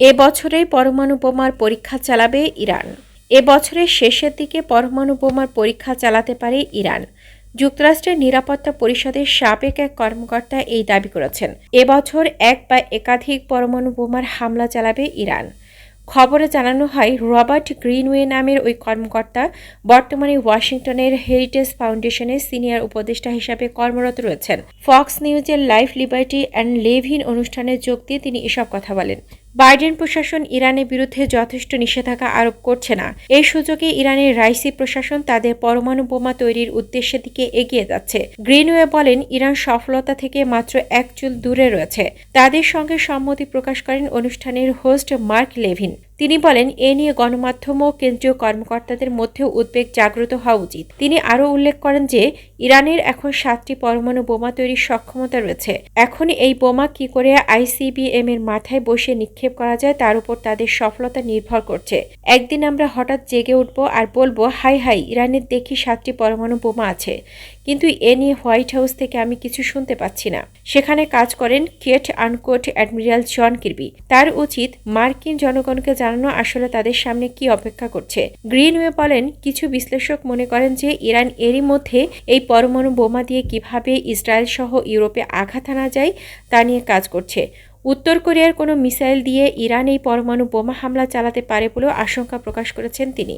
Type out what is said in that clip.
এ বছরেই পরমাণু বোমার পরীক্ষা চালাবে ইরান। এ বছরের শেষের দিকে পরমাণু বোমার পরীক্ষা চালাতে পারে ইরান। যুক্তরাষ্ট্রের নিরাপত্তা পরিষদের সাবেক এক কর্মকর্তা এই দাবি করেছেন। এবছর এক বা একাধিক পরমাণু বোমার হামলা চালাবে ইরান। খবরে জানানো হয়, রবার্ট গ্রিনওয়ে নামের ওই কর্মকর্তা বর্তমানে ওয়াশিংটনের হেরিটেজ ফাউন্ডেশনের সিনিয়র উপদেষ্টা হিসাবে কর্মরত রয়েছেন। ফক্স নিউজের লাইফ, লিবার্টি অ্যান্ড লেভিন অনুষ্ঠানে যোগ দিয়ে তিনি এসব কথা বলেন। বাইডেন প্রশাসন ইরানের বিরুদ্ধে যথেষ্ট নিষেধাজ্ঞা আরোপ করছে না। এই সুযোগে ইরানের রাইসি প্রশাসন তাদের পরমাণু বোমা তৈরির উদ্দেশ্যের দিকে এগিয়ে যাচ্ছে। গ্রিনওয়ে বলেন, ইরান সফলতা থেকে মাত্র এক চুল দূরে রয়েছে। তাদের সঙ্গে সম্মতি প্রকাশ করেন অনুষ্ঠানের হোস্ট মার্ক লেভিন। তিনি বলেন, এ নিয়ে গণমাধ্যম ও কেন্দ্রীয় কর্মকর্তাদের মধ্যেও উদ্বেগ জাগ্রত হওয়া উচিত। তিনি আরও উল্লেখ করেন যে, ইরানের এখন সাতটি পরমাণু বোমা তৈরির সক্ষমতা রয়েছে। এখন এই বোমা কি করে আইসিবিএম এর মাথায় বসে নিক্ষেপ করা যায়, তার উপর তাদের সফলতা নির্ভর করছে। একদিন আমরা হঠাৎ জেগে উঠব আর বলব, হাই হাই, ইরানের দেখি সাতটি পরমাণু বোমা আছে। কিন্তু এ নিয়ে হোয়াইট হাউস থেকে আমি কিছু শুনতে পাচ্ছি না। সেখানে কাজ করেন quote unquote admiral John Kirby. তার উচিত মার্কিন জনগণকে জানানো আসলে তাদের সামনে কি অপেক্ষা করছে। গ্রিনওয়ে বলেন, কিছু বিশ্লেষক মনে করেন যে ইরান এরই মধ্যে এই পরমাণু বোমা দিয়ে কীভাবে ইসরায়েল সহ ইউরোপে আঘাত আনা যায় তা নিয়ে কাজ করছে। উত্তর কোরিয়ার কোনো মিসাইল দিয়ে ইরান এই পরমাণু বোমা হামলা চালাতে পারে বলেও আশঙ্কা প্রকাশ করেছেন তিনি।